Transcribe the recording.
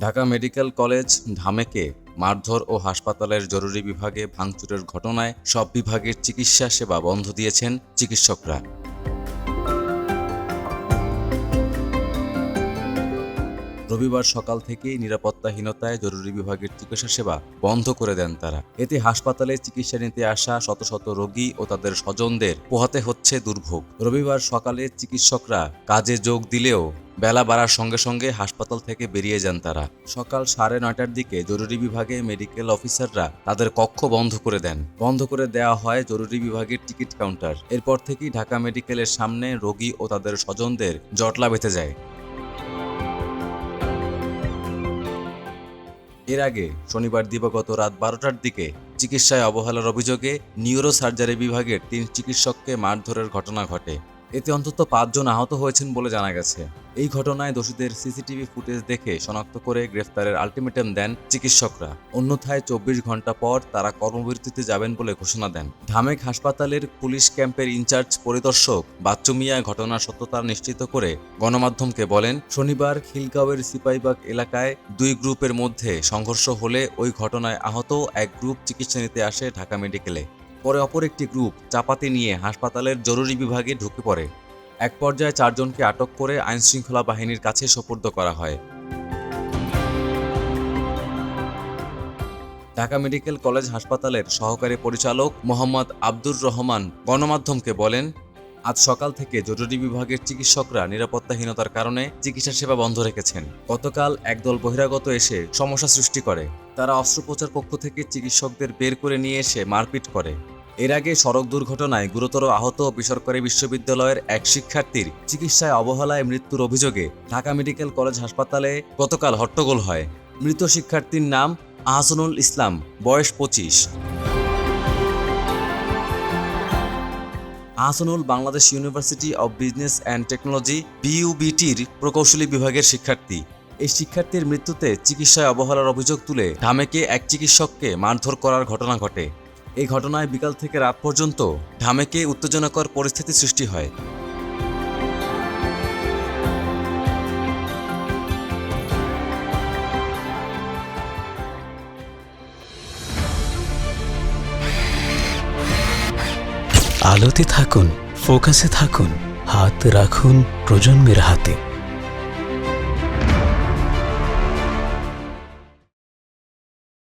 Dhaka medical college, ঢামেকে মারধর ও হাসপাতালের জরুরি বিভাগে ভাঙচুরের ঘটনায় সব বিভাগের চিকিৎসা সেবা বন্ধ দিয়েছেন চিকিৎসকরা। রবিবার সকাল থেকেই নিরাপত্তাহীনতায় জরুরি বিভাগের চিকিৎসা সেবা বন্ধ করে দেন তারা। এতে হাসপাতালে চিকিৎসা নিতে আসা শত শত রোগী ও তাদের স্বজনদের পোহাতে হচ্ছে দুর্ভোগ। রবিবার সকালে চিকিৎসকরা কাজে যোগ দিলেও বেলা বাড়ার সঙ্গে সঙ্গে হাসপাতাল থেকে বেরিয়ে যান তারা। সকাল সাড়ে নয়টার দিকে জরুরি বিভাগে মেডিকেল অফিসাররা তাদের কক্ষ বন্ধ করে দেন। বন্ধ করে দেওয়া হয় জরুরি বিভাগের টিকিট কাউন্টার। এরপর থেকেই ঢাকা মেডিকেলের সামনে রোগী ও তাদের স্বজনদের জটলা বেঁধে যায়। এর আগে শনিবার দিবাগত রাত বারোটার দিকে চিকিৎসায় অবহেলার অভিযোগে নিউরো সার্জারি বিভাগের তিন চিকিৎসককে মারধরের ঘটনা ঘটে। এতে অন্তত পাঁচজন আহত হয়েছেন বলে জানা গেছে। এই ঘটনায় দোষীদের সিসিটিভি ফুটেজ দেখে শনাক্ত করে গ্রেফতারের আলটিমেটাম দেন চিকিৎসকরা। অন্যথায় চব্বিশ ঘণ্টা পর তারা কর্মবিরতিতে যাবেন বলে ঘোষণা দেন। ঢামেক হাসপাতালের পুলিশ ক্যাম্পের ইনচার্জ পরিদর্শক বাচ্চু মিয়া ঘটনার সত্যতা নিশ্চিত করে গণমাধ্যমকে বলেন, শনিবার খিলগাঁওয়ের সিপাইবাগ এলাকায় দুই গ্রুপের মধ্যে সংঘর্ষ হলে ওই ঘটনায় আহত এক গ্রুপ চিকিৎসা নিতে আসে ঢাকা মেডিকেলে। পরে অপর একটি গ্রুপ চাপাতি নিয়ে হাসপাতালের জরুরি বিভাগে ঢুকে পড়ে। এক পর্যায়ে চারজনকে আটক করে আইনশৃঙ্খলা বাহিনীর কাছে সোপর্দ করা হয়। ঢাকা মেডিকেল কলেজ হাসপাতালের সহকারী পরিচালক মোহাম্মদ আব্দুর রহমান গণমাধ্যমকে বলেন, আজ সকাল থেকে জরুরি বিভাগের চিকিৎসকরা নিরাপত্তাহীনতার কারণে চিকিৎসা সেবা বন্ধ রেখেছেন। গতকাল একদল বহিরাগত এসে সমস্যা সৃষ্টি করে। তারা অস্ত্রোপচার কক্ষ থেকে চিকিৎসকদের বের করে নিয়ে এসে মারপিট করে। এর আগে সড়ক দুর্ঘটনায় গুরুতর আহত বেসরকারি বিশ্ববিদ্যালয়ের এক শিক্ষার্থীর চিকিৎসায় অবহেলায় মৃত্যুর অভিযোগে ঢাকা মেডিকেল কলেজ হাসপাতালে গতকাল হট্টগোল হয়। মৃত শিক্ষার্থীর নাম আহসানুল ইসলাম, বয়স পঁচিশ। Ahsanul Bangladesh university of business and technology, বিইউবিটির প্রকৌশলী বিভাগের শিক্ষার্থী। এই শিক্ষার্থীর মৃত্যুতে চিকিৎসায় অবহেলার অভিযোগ তুলে ঢামেকে এক চিকিৎসককে মারধর করার ঘটনা ঘটে। এই ঘটনায় বিকাল থেকে রাত পর্যন্ত ঢামেকে উত্তেজনাকর পরিস্থিতি সৃষ্টি হয়। আলোতে থাকুন, ফোকাসে থাকুন, হাত রাখুন প্রজন্মের হাতে।